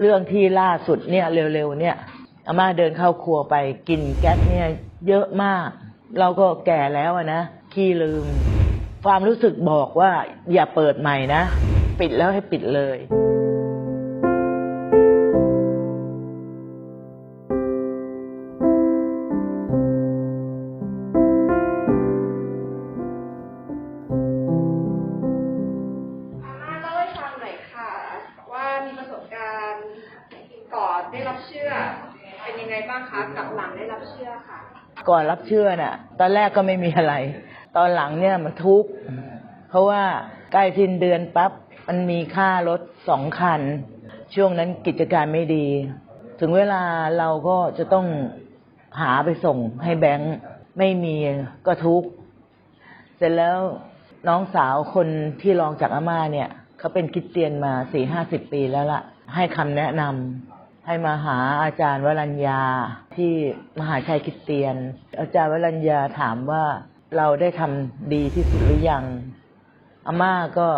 เรื่องที่ล่าสุดเนี่ยเร็วๆเนี่ยอาม่าเดินเข้าครัวไปกินแก๊สเนี่ยเยอะมาก เราก็แก่แล้วนะขี้ลืม ความรู้สึกบอกว่าอย่าเปิดใหม่นะ ปิดแล้วให้ปิดเลย เชื่อ เป็นยังไงบ้างคะกับหลังได้รับเชื่อค่ะก่อนรับเชื่อน่ะ ตอนแรกก็ไม่มีอะไร ตอนหลังเนี่ยมันทุกข์เพราะว่าใกล้สิ้นเดือนปั๊บมันมีค่ารถสองคัน ช่วงนั้นกิจการไม่ดี ถึงเวลาเราก็จะต้องหาไปส่งให้แบงค์ไม่มีก็ทุกข์เสร็จแล้วน้องสาวคนที่รองจากอาม่าเนี่ยเขาเป็นคริดเตียนมาสี่ห้าสิบปีแล้วล่ะ ให้คำแนะนำ ให้มาหาอาจารย์วรัญญาที่มหาชัยคิดเตียน อาจารย์วรัญญาถามว่าเราได้ทำดีที่สุดหรือยังอาม่าก็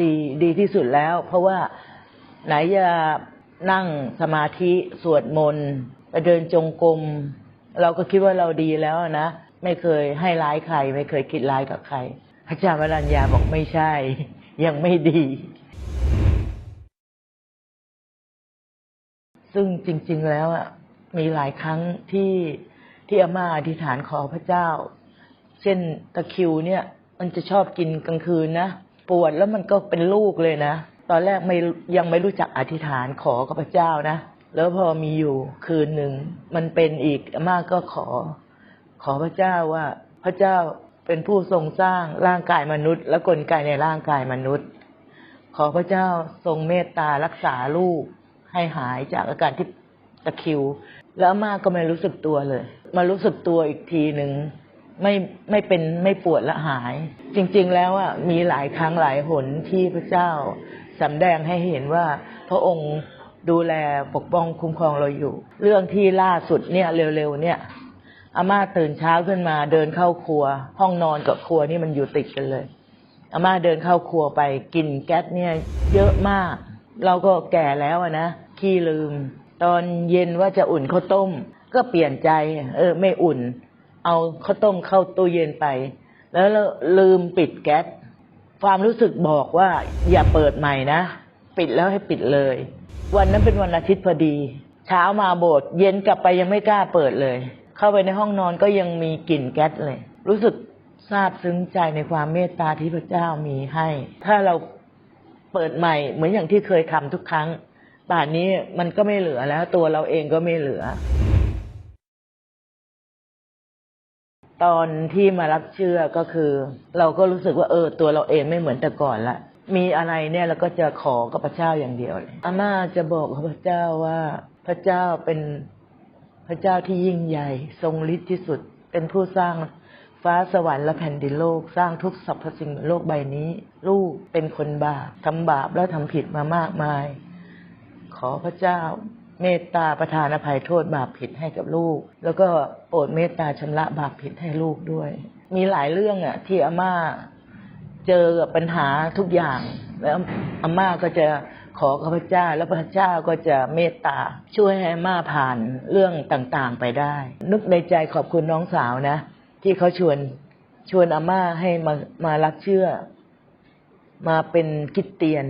ดีดีที่สุดแล้ว เพราะว่าไหนจะนั่งสมาธิสวดมนต์ไปเดินจงกรมเราก็คิดว่าเราดีแล้วนะไม่เคยให้ร้ายใคร ไม่เคยคิดร้ายกับใคร อาจารย์วรัญญาบอกไม่ใช่ ยังไม่ดี ซึ่งจริง ๆ แล้วอะมีหลายครั้งที่ที่อาม่าอธิษฐานขอพระเจ้า เช่นตะคิวเนี่ย มันจะชอบกินกลางคืนนะปวดแล้วมันก็เป็นลูกเลยนะ ตอนแรกไม่ยังไม่รู้จักอธิษฐานขอกับพระเจ้านะ แล้วพอมีอยู่คืนหนึ่งมันเป็นอีกอาม่าก็ขอ ขอพระเจ้าว่า พระเจ้าเป็นผู้ทรงสร้างร่างกายมนุษย์ และกลไกในร่างกายมนุษย์ ขอพระเจ้าทรงเมตตารักษาลูก ให้หายจากอาการที่ตะคิว แล้วอาม่าก็ไม่รู้สึกตัวเลย มารู้สึกตัวอีกทีหนึ่งไม่ไม่เป็นไม่ปวดและหาย จริง ๆ แล้วอะมีหลายครั้งหลายหนที่พระเจ้าสำแดงให้เห็นว่าพระองค์ดูแลปกป้องคุ้มครองเราอยู่ เรื่องที่ล่าสุดเนี่ยเร็วๆเนี่ยอาม่าตื่นเช้าขึ้นมาเดินเข้าครัว ห้องนอนกับครัวนี่มันอยู่ติดกันเลยอาม่าเดินเข้าครัวไปกินแก๊สเนี่ยเยอะมาก เราก็แก่แล้วนะ ขี้ลืม ตอนเย็นว่าจะอุ่นข้าวต้ม ก็เปลี่ยนใจ เออ ไม่อุ่น เอาข้าวต้มเข้าตู้เย็นไป แล้วลืมปิดแก๊สความรู้สึกบอกว่า อย่าเปิดใหม่นะ ปิดแล้วให้ปิดเลย วันนั้นเป็นวันอาทิตย์พอดี เช้ามาโบสถ์เย็นกลับไปยังไม่กล้าเปิดเลย เข้าไปในห้องนอนก็ยังมีกลิ่นแก๊สเลย รู้สึกซาบซึ้งใจในความเมตตาที่พระเจ้ามีให้ ถ้าเราเปิดใหม่เหมือนอย่างที่เคยทำทุกครั้ง ป่านนี้มันก็ไม่เหลือแล้ว ตัวเราเองก็ไม่เหลือ ตอนที่มารับเชื่อก็คือ เราก็รู้สึกว่าเออ ตัวเราเองไม่เหมือนแต่ก่อนละมีอะไรเนี่ยเราก็จะขอกับพระเจ้าอย่างเดียวเลยอาม่าจะบอกกับพระเจ้าว่าพระเจ้าเป็นพระเจ้าที่ยิ่งใหญ่ ทรงฤทธิ์ที่สุด เป็นผู้สร้างฟ้าสวรรค์และแผ่นดินโลกสร้างทุกสรรพสิ่งบนโลกใบนี้ ลูกเป็นคนบาปทำบาปและทำผิดมามากมาย ขอพระเจ้า เมตตาประทานอภัยโทษบาปผิดให้กับลูก แล้วก็โปรดเมตตาชำระบาปผิดให้ลูกด้วย มีหลายเรื่องอะ ที่อาม่าเจอกับปัญหาทุกอย่าง แล้วอาม่าก็จะขอกับพระเจ้า แล้วพระเจ้าก็จะเมตตา ช่วยให้อาม่าผ่านเรื่องต่างๆไปได้ นึกในใจขอบคุณน้องสาวนะ ที่เขาชวนชวนอาม่าให้มามารักเชื่อ มาเป็นคิดเตียน